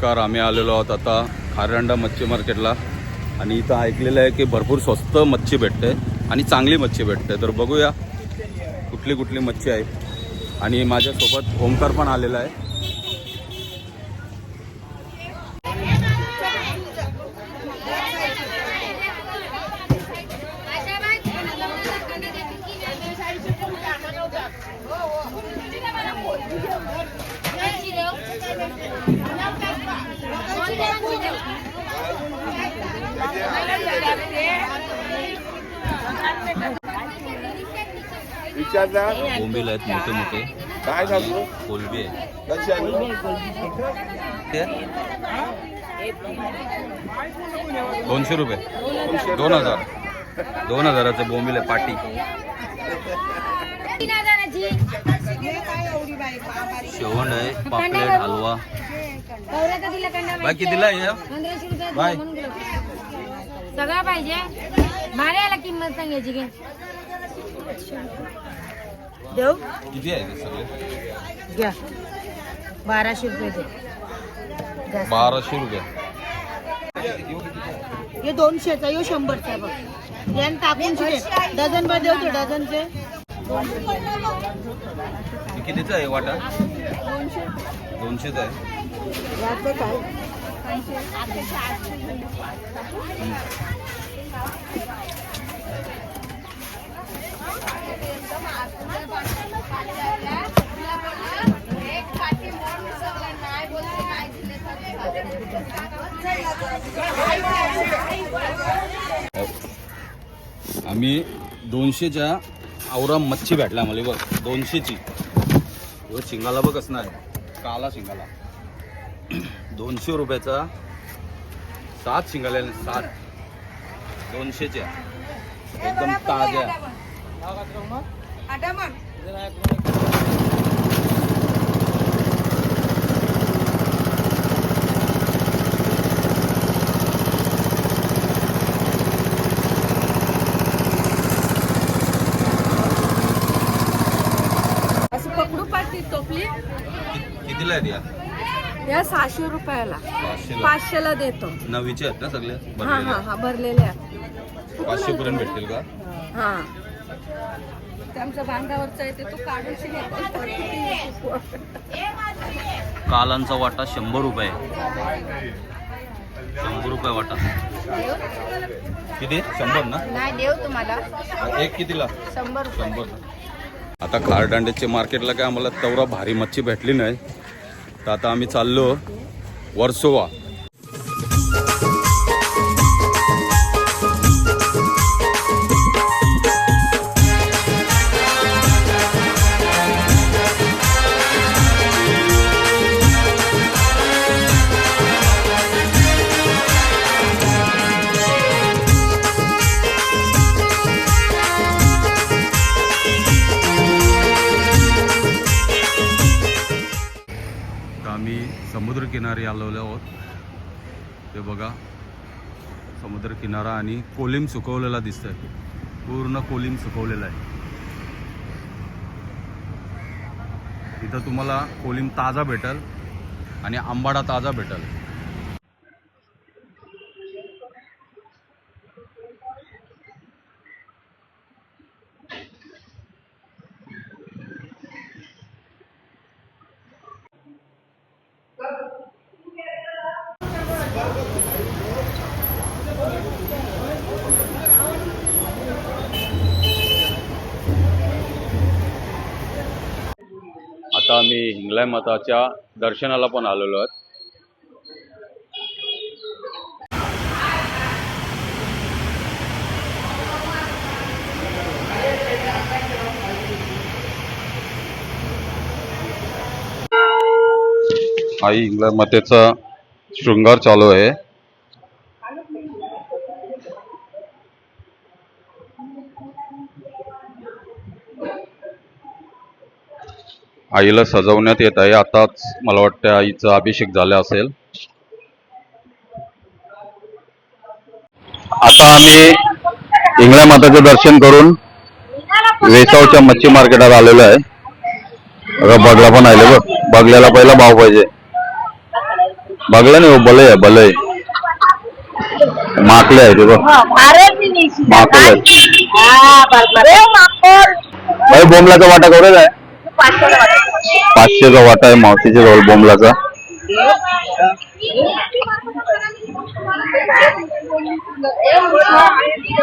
नमस्कार आम्ही आलेलो आहोत आता खारंडा मच्छी मार्केटला. आणि इथं ऐकलेलं आहे की भरपूर स्वस्त मच्छी भेटते आणि चांगली मच्छी भेटते. तर बघूया कुठली कुठली मच्छी आहे. आणि माझ्यासोबत ओंकार पण आलेला आहे. विचारला बोंबील आहेत मोठे मोठे. काय सांगू कोलबी आहे. दोनशे रुपये. दोन हजार. दोन हजाराचं बोंबील आहे पाटी. शेवण आहे पापलेट हलवा. आहे या? बाय. सगळं पाहिजे. भाड्याला किंमत सांगायची की. देऊ? किती आहे ते सगळे? घ्या. बाराशे रुपये दे. जास्त. बाराशे रुपये. हे दोनशेचा यो शंभरचा बघ. यान टाकून. डझन भर देऊ ते डझनचे. हे कितीचं आहे वाटा? दोनशेच आहे. याचं काय? आम्ही दोनशेच्या आवरा मच्छी भेटला मला बघ दोनशेची. व शिंगाला बघ असणार काला शिंगाला. दोनशे रुपयाचा सात शिंगाला सात. दोनशेच्या. एकदम ताज्या. असं पकडू पाठी टोपली. कितीला आहेत या या सहाशे रुपयाला. पाचशेला. पाचशेला देतो. नवीचे आहेत ना सगळे? हा हा भरलेले? हा भरलेल्या पाचशे पर्यंत भेटतील का? हा. आमच्या बांधावरचा आहे ते तो काढून घेतो कालांचा वाटा शंभर रुपये. शंभर रुपये वाटा. किती? शंभर ना? नाही देऊ तुम्हाला. एक कितीला? शंभर शंभर. आता खारदांड्याच्या मार्केटला काय आम्हाला तेवढा भारी मच्छी भेटली नाही. तर आता आम्ही चाललो वर्सोवा. समुद्रकिनारी आहोत. ते बघा समुद्रकिनारा आणि कोलिम सुकवलेला दिसतंय. पूर्ण कोलिम सुकवलेला आहे. इथं तुम्हाला कोलिम ताजा भेटल आणि आंबाडा ताजा भेटल. आम्ही हिंगलाय माताच्या दर्शनाला पण आलेलो आहोत. आई हिंगलाय मातेचा शृंगार चालू आहे. आईला सजवण्यात येत आहे. आताच मला वाटतं आईचा अभिषेक झाला असेल. आता आम्ही इंगळ्या माताचं दर्शन करून वेसावच्या मच्छी मार्केटात आलेलो आहे. बगला पण आले बघ. बगल्याला पहिला भाव पाहिजे. बघला नाही हो बलय आहे बलय. माकले आहे ते बघ. माकले आहेत. अरे बोंबलाचा वाटा केवढ्याचा आहे पाचशेचा वाटा आहे मावशीच्या जवळ बोंबलाचा.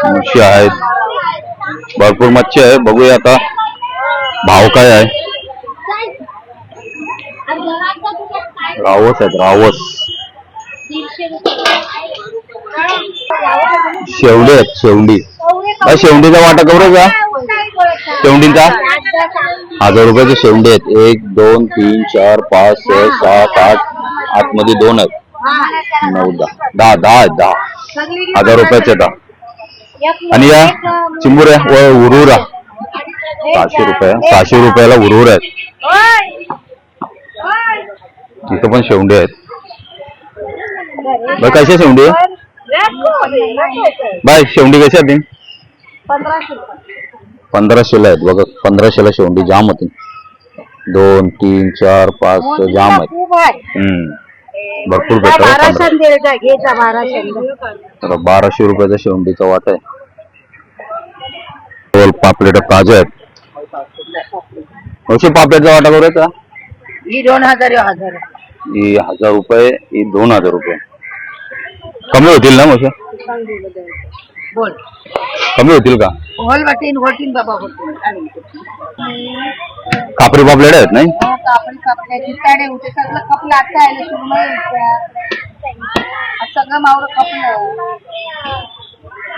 मच्छी आहेत. भरपूर मच्छी आहे. बघूया आता भाव काय आहे. रावस आहेत रावस. शेवडी आहेत शेवडी. अ, शेवडीचा वाटा का? शेवडीचा? हजार रुपयाचे शेवडे आहेत. एक दोन तीन चार पाच सहा सात आठ आतमध्ये दोन आहेत. नऊ दहा. दहा दहा आहेत दहा. हजार रुपयाचे दहा. आणि या चिंबुऱ्या व उरुरा. सहाशे रुपये. सहाशे रुपयाला उरुर आहेत. तिथं पण शेवंडे आहेत. बाय कशा शेवंडी आहे? बाय शेवंडी कशा आहेत? पंधराशेला आहेत. बघा पंधराशेला शेवंडी जाम होती. दोन तीन चार पाच सहा जाम आहेत. हम्म. भरपूर भेटतात तर बाराशे रुपयाचा शेवंडीचा वाट आहे. दोन पापलेट ताजे आहेत. अशी पापलेटचा वाटा करायचा ही दोन हजार ह्यो हजार. ही हजार रुपये ही दोन हजार रुपये. कमी होतील ना मग? बोल. कमी होतील का? होल वाटीन होटीन बाबा होतीन कापरी पापलेट आहेत नाही? आपण कपड्याची साडे होते सगळं कपलं आता आलं सगळं मावळं कपलं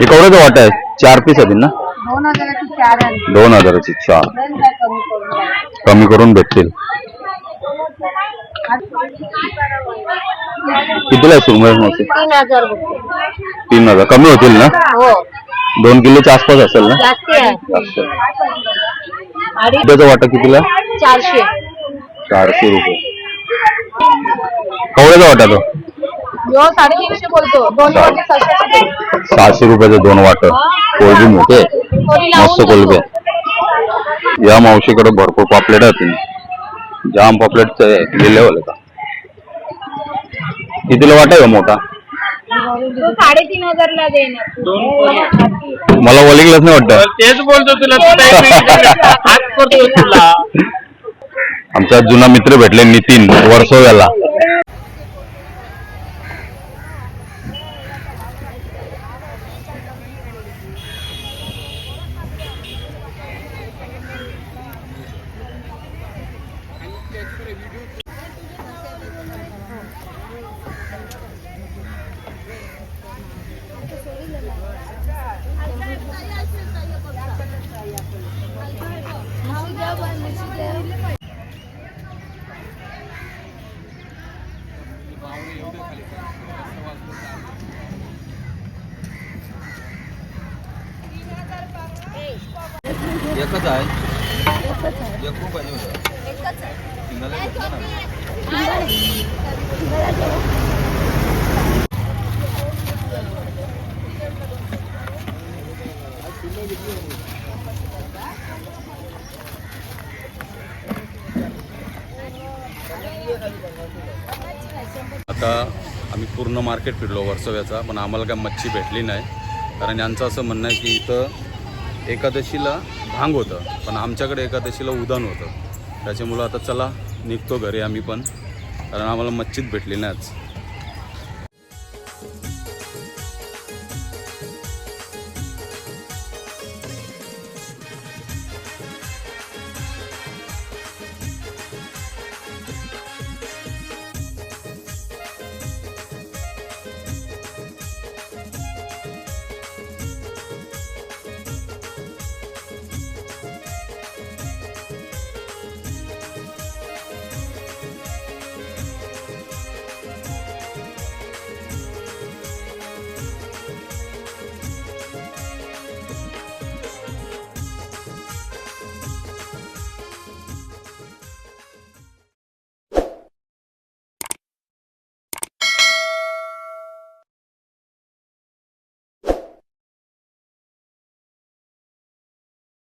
हे कवड्याचा वाटा आहे? चार पीस होतील ना? दोन हजाराची चार आली दोन हजाराची चार. दोन काय कमी करून. कमी करून भेटतील. कितीला आहे सुरमई मासे तीन हजार रुपये. तीन हजार. कमी होतील ना? हो. दोन किलोच्या आसपास असेल ना? जास्ती आहे. जास्त त्याचा वाटा कितीला? चारशे. चारशे रुपये. कवड्याचा वाटा तो ह्यो साडेतीनशे बोलतो. दोन वाटी सहाशे सहाशे रुपयाचे दोन वाट कोलबी मोठे. मस्त कोलबी. या मावशीकडे भरपूर पापलेट आहेत. जाम पापलेट लिहिलेवल का कितीला वाटा आहे हो मोठा? तो साडेतीन हजारला देणार. मला वलिंगलाच नाही वाटत. तेच बोलतो तुला हात करतो तुला. आमचा जुना मित्र भेटले नितीन वर्सोव्याला. एकच आहे. एक खूप होतं आता आम्ही पूर्ण मार्केट फिरलो वर्सव्याचा पण आम्हाला काय मच्छी भेटली नाही. कारण यांचं असं म्हणणं आहे की इथं एकादशीला भांग होतं पण आमच्याकडे एकादशीला उदान होतं. त्याच्यामुळं आता चला निघतो घरी आम्ही पण. कारण आम्हाला मच्छीच भेटली नाहीच.